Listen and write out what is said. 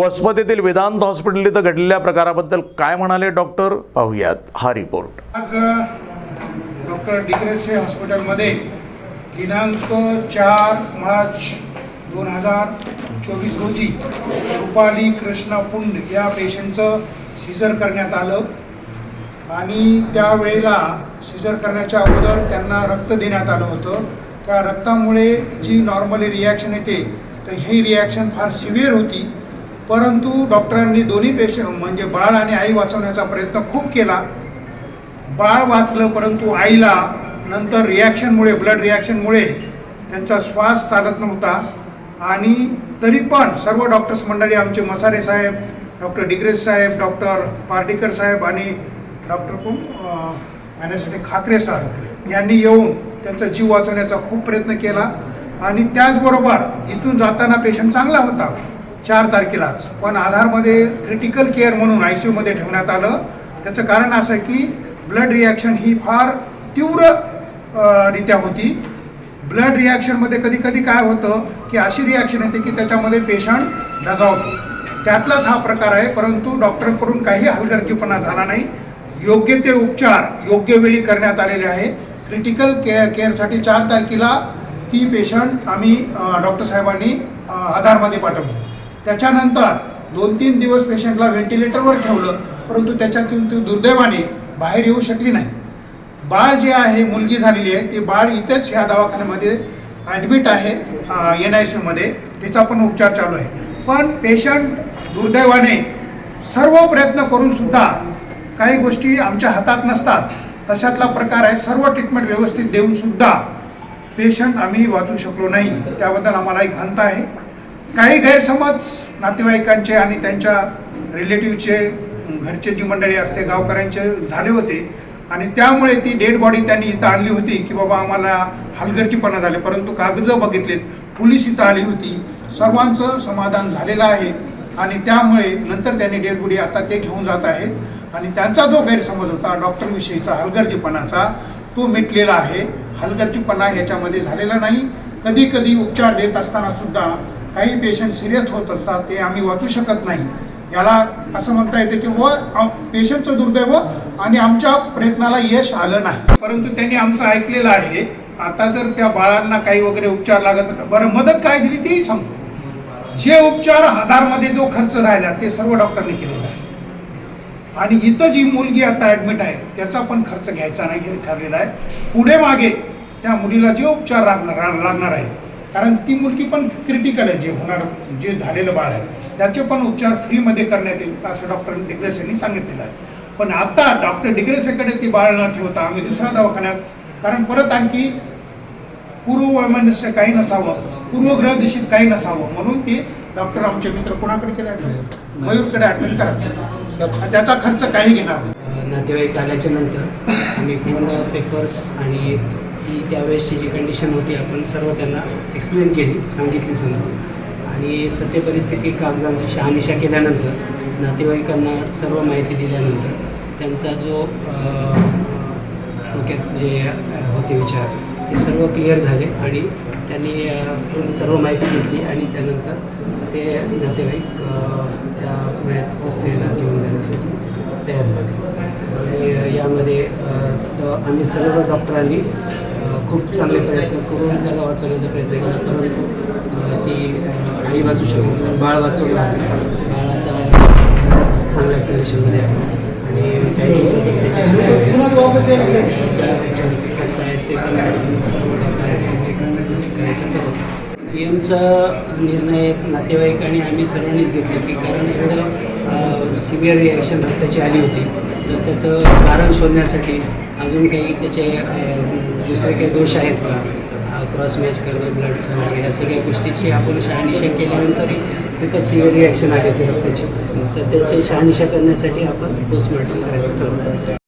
वसमत येथील वेदांत हॉस्पिटल इथं घडलेल्या प्रकाराबद्दल काय म्हणाले डॉक्टर? पाहूयात हा रिपोर्ट. आज डॉक्टर डिग्रेसे हॉस्पिटलमध्ये दिनांक चार मार्च दोन हजार चोवीस रोजी रुपाली कृष्ण पुंड या पेशंटचं सिजर करण्यात आलं. आणि त्यावेळेला सिजर करण्याच्या अगोदर त्यांना रक्त देण्यात आलं होतं. त्या रक्तामुळे जी नॉर्मली रिॲक्शन येते तर ही रिॲक्शन फार सिव्हिअर होती. परंतु डॉक्टरांनी दोन्ही पेशंट म्हणजे बाळ आणि आई वाचवण्याचा प्रयत्न खूप केला. बाळ वाचलं परंतु आईला नंतर रिॲक्शनमुळे ब्लड रिॲक्शनमुळे त्यांचा श्वास चालत नव्हता. आणि तरी पण सर्व डॉक्टर्स मंडळी आमचे मसारे साहेब डॉक्टर डिग्रेस साहेब डॉक्टर पार्टीकर साहेब आणि डॉक्टर कोण? मॅनेजसाठी खाकरे सर यांनी येऊन त्यांचा जीव वाचवण्याचा खूप प्रयत्न केला. आणि त्याचबरोबर इथून जाताना पेशंट चांगला होता. चार तारखेलाच. पण आधारमध्ये क्रिटिकल केअर म्हणून आय सी यूमध्ये ठेवण्यात आलं. त्याचं कारण असं आहे की ब्लड रिॲक्शन ही फार तीव्र रित्या होती. ब्लड रिॲक्शनमध्ये कधी कधी काय होतं की अशी रिॲक्शन येते की त्याच्यामध्ये पेशंट दगावतो. त्यातलाच हा प्रकार आहे परंतु डॉक्टरकडून काही हलगर्जीपणा झाला नाही. योग्य ते उपचार योग्य वेळी करण्यात आलेले आहे. क्रिटिकल केअर केअरसाठी चार तारखेला ती पेशंट आम्ही डॉक्टर साहेबांनी आधारमध्ये पाठवली. त्याच्यानंतर दोन तीन दिवस पेशंटला व्हेंटिलेटरवर ठेवलं परंतु त्याच्यातून ती दुर्दैवाने बाहेर येऊ शकली नाही. बाळ जे आहे मुलगी झालेली आहे ते बाळ इथंच ह्या दवाखान्यामध्ये ॲडमिट आहे एन आय सीमध्ये त्याचा पण उपचार चालू आहे. पण पेशंट दुर्दैवाने सर्व प्रयत्न करूनसुद्धा काही गोष्टी आमच्या हातात नसतात. तशातला प्रकार आहे सर्व ट्रीटमेंट व्यवस्थित देऊनसुद्धा पेशंट आम्ही वाचू शकलो नाही. त्याबद्दल आम्हाला एक खंत आहे. काही गैरसमज नातेवाईकांचे आणि त्यांच्या रिलेटिव्हचे घरचे जी मंडळी असते गावकऱ्यांचे झाले होते. आणि त्यामुळे ती डेड बॉडी त्यांनी इथं आणली होती की बाबा आम्हाला हलगर्जीपणा झाले. परंतु कागद बघितलेत. पोलीस इथं आली होती. सर्वांचं समाधान झालेलं आहे. आणि त्यामुळे नंतर त्यांनी डेड बॉडी आता ते घेऊन जात आहेत. आणि त्यांचा जो गैरसमज होता डॉक्टरविषयीचा हलगर्जीपणाचा तो मिटलेला आहे. हलगर्जीपणा ह्याच्यामध्ये झालेला नाही. कधी कधी उपचार देत असताना सुद्धा काही पेशंट सिरियस होत असतात ते आम्ही वाचू शकत नाही. याला असं म्हणता येते की व पेशंटचं दुर्दैव आणि आमच्या प्रयत्नाला यश आलं नाही. परंतु त्यांनी आमचं ऐकलेलं आहे. आता जर त्या बाळांना काही वगैरे उपचार लागत बरं मदत काय दिली तेही सांगतो जे उपचार आधारमध्ये जो खर्च राहिला ते सर्व डॉक्टरने केलेला आहे. आणि इथं जी मुलगी आता ॲडमिट आहे त्याचा पण खर्च घ्यायचा नाही हे ठरलेला आहे. पुढे मागे त्या मुलीला जे उपचार लागणार लागणार आहे कारण ती मुलगी पण क्रिटिकल आहे जे होणार जे झालेलं बाळ आहे. त्याचे पण उपचार फ्रीमध्ये करण्यात येईल असं डॉक्टर डिग्रेस यांनी सांगितलेलं आहे. पण आता डॉक्टर डिग्रेसेकडे ती बाळ न ठेवता आम्ही दुसऱ्या दवाखान्यात कारण परत आणखी पूर्ववैमनस्य काही नसावं पूर्वग्रह दिशेत काही नसावं म्हणून ते डॉक्टर आमचे मित्र कोणाकडे केले मयूरकडे अटक करा त्याचा खर्च काही घेणार नाही. नातेवाईक आल्याच्यानंतर आम्ही पूर्ण पेपर्स आणि ती त्यावेळेसची जी कंडिशन होती आपण सर्व त्यांना एक्सप्लेन केली सांगितली समजून. आणि सत्य परिस्थिती कागदांची शहानिशा केल्यानंतर नातेवाईकांना सर्व माहिती दिल्यानंतर त्यांचा जो डोक्यात जे होते विचार ते सर्व क्लिअर झाले आणि त्यांनी सर्व माहिती घेतली आणि त्यानंतर ते नातेवाईक त्या मयत स्त्रीला घेऊन जाण्यासाठी तयार झाले. आणि यामध्ये आम्ही सर्व डॉक्टरांनी खूप चांगले प्रयत्न करून त्याला वाचवण्याचा प्रयत्न केला. परंतु ती आई वाचू शकली बाळ वाचवला बाळ आता बऱ्याच चांगल्या कंडिशनमध्ये आहे. आणि काही दिवसातच त्याची सुरू होईल. आहेत ते पण करायचं पी पीएमचा निर्णय नातेवाईक आणि आम्ही सर्वांनीच घेतला की कारण एवढं सिव्हिअर रिॲक्शन रक्ताची आली होती. तर त्याचं कारण शोधण्यासाठी अजून काही त्याचे दुसरे काही दोष आहेत का? क्रॉस मॅच करणं ब्लडचं वगैरे या सगळ्या गोष्टीची आपण शहानिशा केल्यानंतरही खूपच सिव्हिअर रिॲक्शन आली होती रक्ताची. तर त्याची शहानिशा करण्यासाठी आपण पोस्टमॉर्टम करायचं ठरवलं.